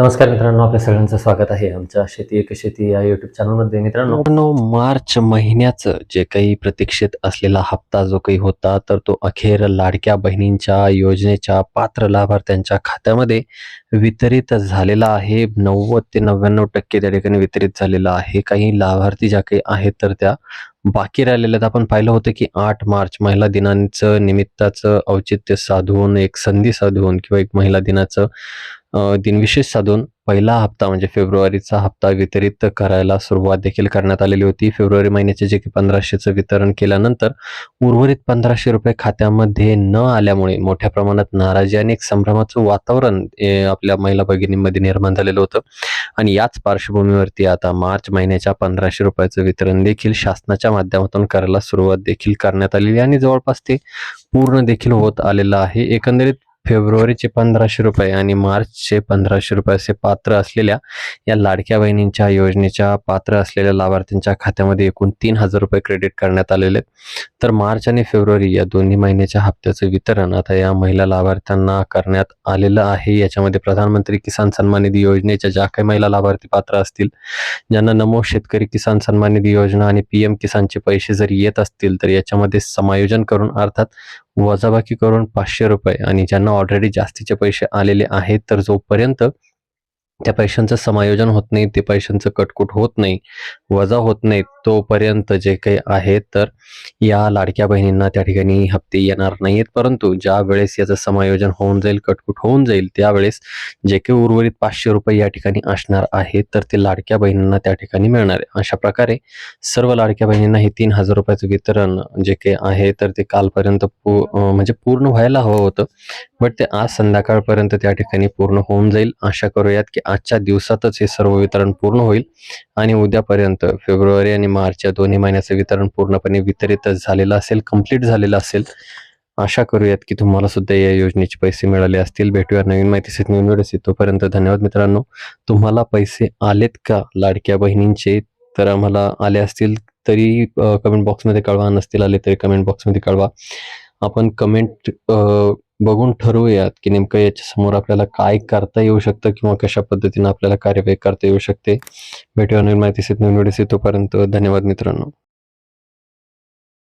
नमस्कार मित्रांनो आपल्या सगळ्यांचं स्वागत आहे आमच्या शेती एक शेती या युट्यूब चॅनलमध्ये मित्रांनो मार्च महिन्याचं जे काही प्रतीक्षित असलेला हप्ता जो काही होता तर तो अखेर लाडक्या बहिणींच्या योजनेच्या पात्र लाभार्थ्यांच्या खात्यामध्ये वितरित झालेला आहे. नव्वद ते नव्याण्णव टक्के त्या ठिकाणी वितरित झालेला आहे. काही लाभार्थी ज्या काही आहेत तर त्या बाकी राहिलेल्या आपण पाहिलं होतं की आठ मार्च महिला दिनांचं निमित्ताचं औचित्य साधून एक संधी साधून किंवा एक महिला दिनाचं दिनविशेष साधून पहिला हप्ता म्हणजे फेब्रुवारीचा हप्ता वितरित करायला सुरुवात देखील करण्यात आलेली होती. फेब्रुवारी महिन्याचे जे की पंधराशेचं वितरण केल्यानंतर उर्वरित पंधराशे रुपये खात्यामध्ये न आल्यामुळे मोठ्या प्रमाणात नाराजी आणि एक संभ्रमाचं वातावरण ए, आपल्या महिला भगिनींमध्ये निर्माण झालेलं होतं. आणि याच पार्श्वभूमीवरती आता मार्च महिन्याच्या पंधराशे रुपयाचं वितरण देखील शासनाच्या माध्यमातून करायला सुरुवात देखील करण्यात आलेली आणि जवळपास ते पूर्ण देखील होत आलेलं आहे. एकंदरीत फेब्रुवारीचे पंधराशे रुपये आणि मार्चचे पंधराशे रुपये असे पात्र असलेल्या या लाडक्या बहिणींच्या योजनेच्या पात्र असलेल्या लाभार्थ्यांच्या खात्यामध्ये एकूण तीन हजार रुपये क्रेडिट करण्यात आलेले तर मार्च आणि फेब्रुवारी या दोन्ही महिन्याच्या हप्त्याचं वितरण आता या महिला लाभार्थ्यांना करण्यात आलेलं आहे. याच्यामध्ये प्रधानमंत्री किसान सन्मान निधी योजनेच्या ज्या काही महिला लाभार्थी पात्र असतील ज्यांना नमो शेतकरी किसान सन्मान निधी योजना आणि पीएम किसानचे पैसे जर येत असतील तर याच्यामध्ये समायोजन करून अर्थात वजाबाकी करून पाचशे रुपये आणि ज्यांना ऑलरेडी जास्तीचे पैसे आलेले आहेत तर जोपर्यंत त्या पैशांचं समायोजन होत नाही ते पैशांचं कटकुट होत नाही वजा होत नाही तोपर्यंत जे काही आहे तर या लाडक्या बहिणींना त्या ठिकाणी हप्ते येणार नाहीत. परंतु ज्या वेळेस याचं समायोजन होऊन जाईल कटकुट होऊन जाईल त्यावेळेस जे काही उर्वरित पाचशे रुपये या ठिकाणी असणार आहेत तर ते लाडक्या बहिणींना त्या ठिकाणी मिळणार आहे. अशा प्रकारे सर्व लाडक्या बहिणींना हे तीन हजार रुपयाचं वितरण जे काही आहे तर ते कालपर्यंत पू म्हणजे पूर्ण व्हायला हवं होतं. बट ते आज संध्याकाळपर्यंत त्या ठिकाणी पूर्ण होऊन जाईल. आशा करूयात की आजच्या दिवसातच हे सर्व वितरण पूर्ण होईल. आणि उद्यापर्यंत फेब्रुवारी आणि मार्च या दोन्ही महिन्याचं वितरण पूर्णपणे वितरित झालेलं असेल कंप्लीट झालेलं असेल. आशा करूयात की तुम्हाला सुद्धा या योजनेचे पैसे मिळाले असतील. भेटूया नवीन माहितीसाठी नवीन व्हिडिओ तोपर्यंत धन्यवाद मित्रांनो. तुम्हाला पैसे आलेत का लाडक्या बहिणींचे? तर आम्हाला आले असतील तरी कमेंट बॉक्समध्ये कळवा. नसतील आले तरी कमेंट बॉक्समध्ये कळवा. आपण कमेंट बघून ठरवूयात की नेमकं याच्या समोर आपल्याला काय करता येऊ शकतं किंवा कशा पद्धतीनं आपल्याला कार्यवाही करता येऊ शकते. भेटूया नवीन माहिती नवीन व्हिडिओ तोपर्यंत धन्यवाद मित्रांनो.